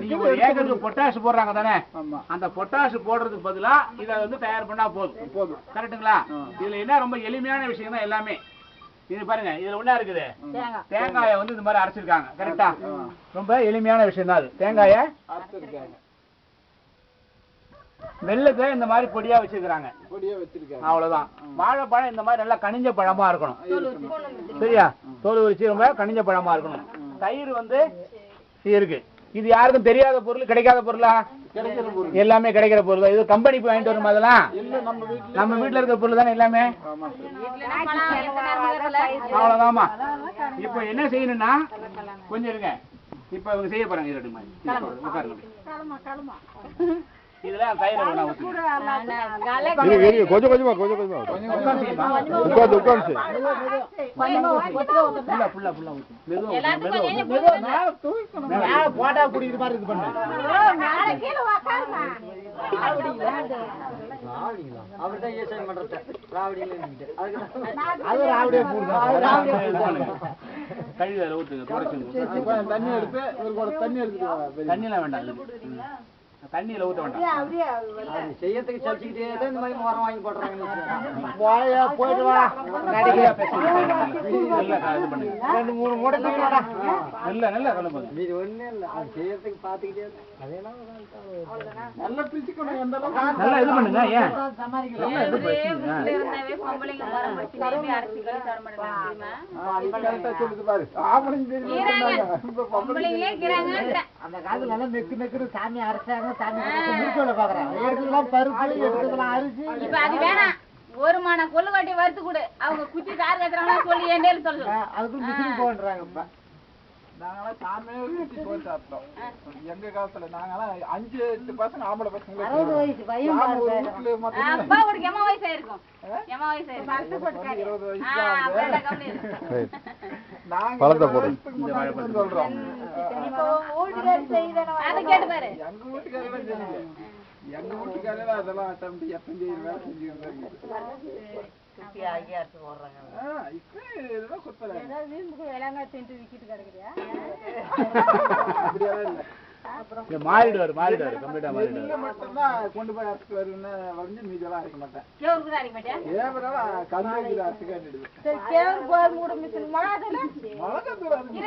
நீங்க ஒரு ஏக்கருக்கு பொட்டாஷ் போடுறாங்க தானே? ஆமா. அந்த பொட்டாஷ் போடுறதுக்கு பதிலா இதை வந்து தயார் பண்ணா போதும். போதும். கரெக்ட்டுங்களா? இதுல என்ன ரொம்ப எளிமையான விஷயம் தான் எல்லாமே. இது பாருங்க இதுல என்ன இருக்குது. தேங்காயை. வந்து இந்த மாதிரி அரைச்சிருக்காங்க. கரெக்டா ரொம்ப எளிமையான விஷயம் தான் அது. தேங்காயை அறுத்திருக்காங்க வெள்ளத்தை இந்த மாதிரி பொடியா வச்சிருக்காங்க பொடியா வச்சிருக்காங்க. அவ்வளவுதான். வாழைப்பழம் இந்த மாதிரி நல்லா கனிஞ்ச பழமா இருக்கணும். சரியா? தோல் உரிச்சு ரொம்ப கனிஞ்ச பழமா இருக்கணும். தயிர் வந்து இருக்கு. இது யாருக்கும் தெரியாத பொருள் கிடைக்காத பொருளா? எல்லாமே கிடைக்கிற பொருள் தான். இது கம்பெனி போய் வாங்கிட்டு வரும் அதெல்லாம்? நம்ம வீட்டுல இருக்கிற பொருள் தானே எல்லாமே? ஆமா இப்ப இப்போ என்ன செய்யணும்னா கொஞ்சம் இருங்க. இப்போ அவங்க செய்ய போறாங்க மாதிரி உட்காருங்க. கொஞ்சம் கொஞ்சமா கொஞ்சம் கொஞ்சமா உட்காந்து உட்காந்து போட்டா குடிக்கிற மாதிரி இது பண்ணு தண்ணி எடுத்து ஒரு கூட தண்ணி தண்ணியெல்லாம் வேண்டாம். தண்ணியில ஊத்த வேண்டாம். செய்யறதுக்கு சலிச்சுக்கிட்டே தான் இந்த மாதிரி மரம் வாங்கி போடுறாங்க போயா போயிட்டு வா. நடிகையா பேசுங்க நல்லா இது பண்ணுங்க. ரெண்டு மூணு மூட்டை தூக்கி வாடா. நல்ல நல்ல கலம்புங்க இது ஒண்ணு இல்ல. அது செய்யறதுக்கு பாத்துக்கிட்டே நல்லா பிரிச்சுக்கணும் எந்த அளவுக்கு நல்லா இது பண்ணுங்க ஏன்? நல்லா இது அந்த காலத்துல எல்லாம் நெக்கு நெக்குன்னு சாமி அரைச்சாங்க. முடிச்சோட பாக்குறாங்க எடுத்துக்கலாம் பருப்பு எடுத்துக்கலாம் அரிசி. இப்ப அது வேணாம். ஒரு மான கொள்ளுக்காட்டி வறுத்து கொடு. அவங்க குச்சி கார் கத்துறாங்கன்னா சொல்லி ஏண்டேன்னு சொல்லு அதுக்கு மிஷின் போன்றாங்க இப்ப. நாங்களாம் சாமியே ஊத்தி போய் சாப்பிட்டோம் எங்க காலத்துல நாங்களாம் அஞ்சு எட்டு பசங்க ஆம்பளை பசங்க இருபது வயசு தான் ஆகுது. அப்படியே கம்மி இருக்கு. ரைட். நாங்க பழத்தை கேட்டு செஞ்சுக்கிறாங்க இப்ப இதெல்லாம் குத்தல. அப்படியெல்லாம் இல்ல. இல்ல, மாறிடுவாரு மாறிடுவாரு கம்ப்ளீட்டா மாறிடுவாரு. நெல்லை மட்டும்தான் கொண்டு போய் அரைச்சு வருவேன்னு வரைஞ்சு மீதெல்லாம் அரைக்க மாட்டேன். அரைச்சு கோதுமை போகும். ஆ, அப்புறம் எப்படி?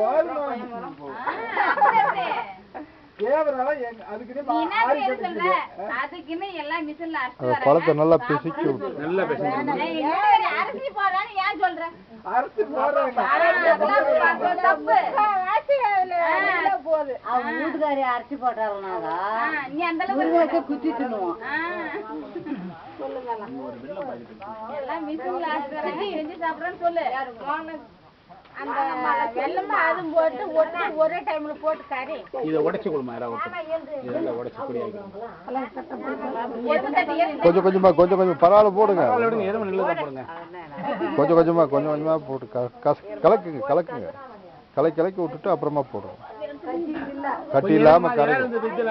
ஏவரெல்லாம் பழத்தை நல்லா வராங்க. பிசுக்கி விட்டு. சொல்லு. நல்லா அரிசி போடுறான்னு ஏன் சொல்ற? அரைச்சு போடுறாங்க. தப்பு, தப்பு. அவங்க வீட்டுக்காரி அரைச்சி போட்டாருனாக்கா ஆ, நீ அந்த அளவுக்கு குத்தி தின்னுவோம் ஆ. எல்லாம் மிஷின்ல அரைச்சு ஒருத்தர். இதெல்லாம் உடைச்சு பொடியா எது தட்டி எது கொஞ்சம் கொஞ்சமா கொஞ்சம் கொஞ்சம் பரவாயில்ல போடுங்க. போடுங்க. கொஞ்சம் கொஞ்சமா கொஞ்சம் கொஞ்சமா போட்டு கலக்குங்க கலக்குங்க. கலக்கி கலக்கி விட்டுட்டு அப்புறமா போடுங்க கட்டி இல்லாம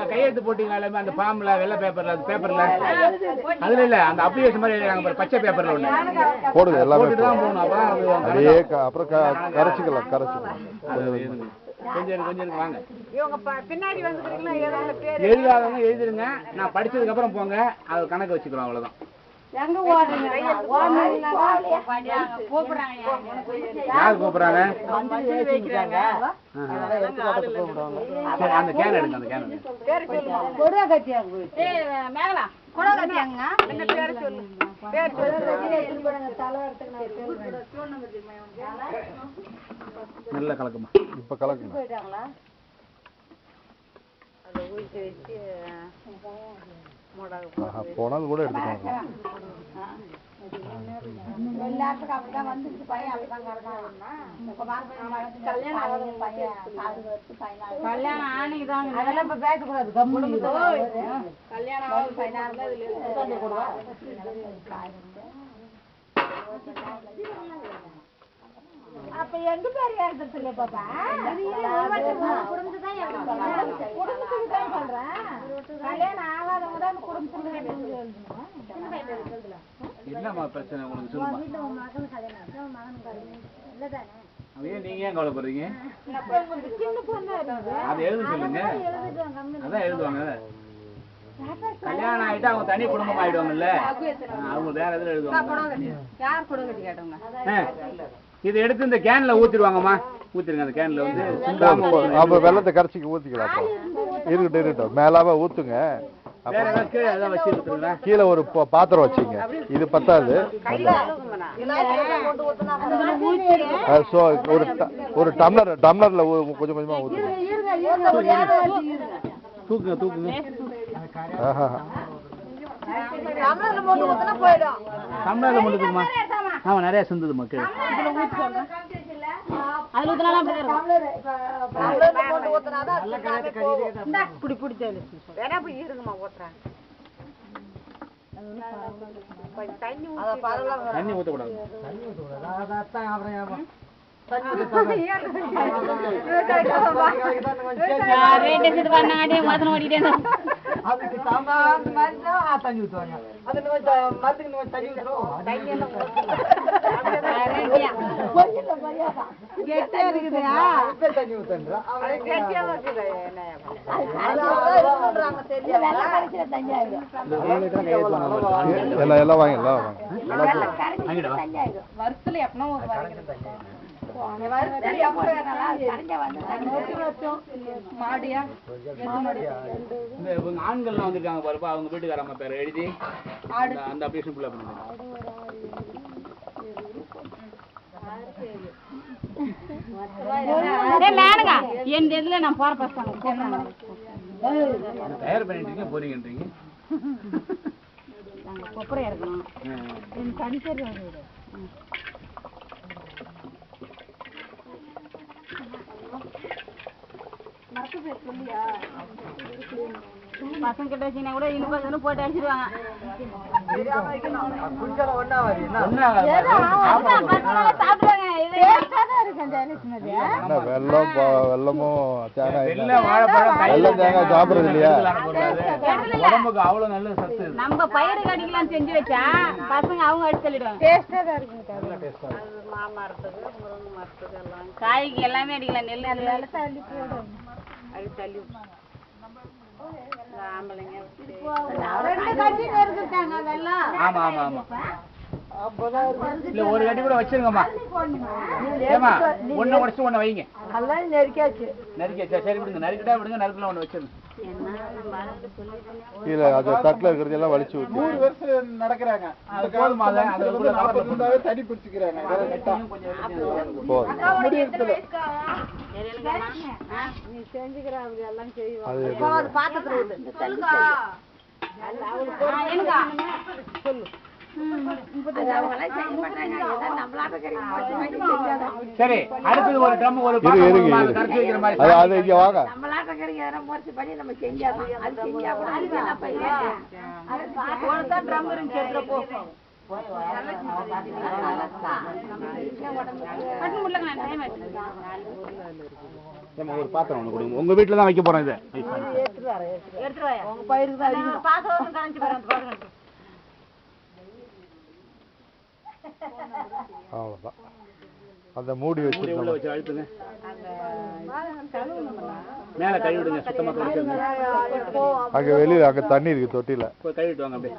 கையெழுத்து போட்டீங்க எல்லாமே அந்த ஃபார்ம்ல வெள்ளை பேப்பர்ல அந்த பேப்பர்ல. அதுல இல்ல அந்த அப்ளிகேஷன் மாதிரி எழுதுறாங்க பச்சை பேப்பர்ல ஒண்ணு. போடுங்க எல்லாமே தான் அது அப்படியே அப்புறம் கரைச்சிக்கலாம் கரைச்சிக்கலாம். கொஞ்சம் கொஞ்சம் வாங்க. எழுதாதவங்க எழுதிருங்க. நான் படிச்சதுக்கு அப்புறம் போங்க அது கணக்கு வச்சுக்கிறோம் அவ்வளவுதான். எங்க யார்? கூப்பிடுறாங்க வைக்கிறாங்க. சரி அந்த கேன் எடுங்க அந்த கேன் கொடுவா ஏய் மேகலா பேர் சொல்லு? பேர் நல்ல கலக்குமா? இப்ப கலக்குங்க போயிட்டாங்களா? ஆஹா, போனாலும் கூட எடுத்துக்கோங்க எல்லாத்துக்கும் அப்படிதான் பையன் அப்படிதான் மறுபடியும் கல்யாணம் ஆகாத பையன் கல்யாணம் ஆணைக்குதான் அதெல்லாம் இப்ப பேசக்கூடாது கம்முனு கல்யாணம் ஆகுது இதுல அப்ப எங்க பேர் எழுதுறது இல்ல பாப்பா? குடும்பத்துக்கு தான் சொல்றேன். கல்யாணம் ஆகாதவங்க தான் குடும்பத்துல எழுதணும் என்னம்மா பிரச்சனை உங்களுக்கு சொல்லுமா வீட்டுல உன் மகன் கல்யாணம் ஆச்சு உன் மகனுக்கு கல்யாணம் இல்லதானே? ஏன் நீங்க ஏன் கவலைப்படுறீங்க? அதை எழுத சொல்லுங்க. அதான் எழுதுவாங்க. கல்யாணம் ஆயிட்டு அவங்க தனி குடும்பம் ஆயிடுவாங்கல்ல அவங்க வேற எதுல எழுதுவாங்க? யார் கொடுங்க கேட்டவங்க இதை எடுத்து இந்த கேன்ல ஊத்திடுவாங்கம்மா. ஊத்திருங்க அந்த கேன்ல வந்து. அப்ப வெள்ளத்தை கரைச்சிக்கு ஊத்திக்கலாம் இருக்கட்டும் இருக்கட்டும் மேலாவ ஊத்துங்க. கீழே ஒரு பாத்திரம் வச்சுங்க. இது பத்தாது. ஒரு ட- ஒரு டம்ளர் டம்ளர்ல கொஞ்சம் கொஞ்சமா ஊத்துங்க. தூக்குங்க தூக்குங்க. ஆஹா. டம்ளர்ல போட்டு ஊத்துனா போயிடும். ஆமா நிறைய சிந்துது மக்கள். அதுல ஊத்துனாலும் இருக்கும். இப்படி பிடிச்சாலு. வேணா போய் அத பரவாயில்ல தண்ணி அதான் அப்புறம் ஏமா? ரேட் எடுத்துட்டு பண்ணாடியே மதன ஓடிட்டே அதுக்கு சாம்பார் மாதிரி தான் தண்ணி ஊற்றுவாங்க அது மரத்துக்கு இந்த மாதிரி தண்ணி எல்லாம் எல்லாம் வாங்க எல்லாம் வாங்க. வாங்கிடுவா வருஷத்துல எப்பனா ஆண்கள்லாம் வந்திருக்காங்க பாருப்பா அவங்க வீட்டுக்காரம்மா பேரை எழுதி அந்த- அப்ளிகேஷன் ஃபுல்லா பண்ணுங்க என் இதுல நான் போற பசங்க தயார் பண்ணிட்டீங்க போறீங்கன்றீங்க கொப்பரை. பசங்க கிட்ட வச்சீங்கன்னா கூட பசங்க போட்டு என்ன வெள்ளம் வெள்ளமும் தேங்காய் வெள்ளம் தேங்காய் சாப்பிடுறது இல்லையா? கூடாது. உடம்புக்கு அவ்வளவு நல்ல சத்து இது. நம்ம பயிறு கடிக்கலாம் செஞ்சு வச்சா பசங்க அவங்க அடிச்சு தள்ளிடுவாங்க. காய்க்கு எல்லாமே அடிக்கலாம் நெல் அதுல ஆமா ஆமா ஆமா. இல்ல ஒரு கட்டி கூட வச்சிருங்கம்மா. ஏமா ஒண்ணு உடச்சு ஒண்ணு வைங்க. எல்லாம் நெருக்கியாச்சு நறுக்கி வச்சா சரி விடுங்க. நறுக்கிட்டா விடுங்க நறுக்கல ஒண்ணு வச்சிருங்க. கீழே அது தட்டுல இருக்கிறது எல்லாம் வலிச்சு நூறு வருஷம் நடக்கிறாங்க. அது போதுமா, அது- நாற்பது இருந்தாவே தடி பிடிச்சிக்கிறாங்க. போதும். முடியறதுல நீ செஞ்சுக்கிற அப்படி எல்லாம் அது அது பாத்திரத்துல ஊத்து சரி அடுத்தது ஒரு ட்ரம் ஒரு அது. கரைச்சு வைக்கிற மாதிரி. அது அது இங்க வாங்க. ட்ரம் இருந்துச்சு எடுத்துட்டு போ பட்டு முடியல டைம் ஆச்சு ஏம்மா, ஒரு பாத்திரம் ஒண்ணு கொடுங்க. உங்க வீட்டுல தான் வைக்க போறோம் இதை. எடுத்துட்டு வாயா உங்க பயிருக்கு தான் பாத்திரம் கரைச்சு போறேன் அந்த மூடி மூடி உள்ள வச்சு அழுத்துங்க. மேல கழுவி விடுங்க சுத்தமா தொடச்சிருங்க அங்க வெளியில அங்க தண்ணி இருக்கு தொட்டில போய் கழுவிட்டு வாங்க அப்படியே.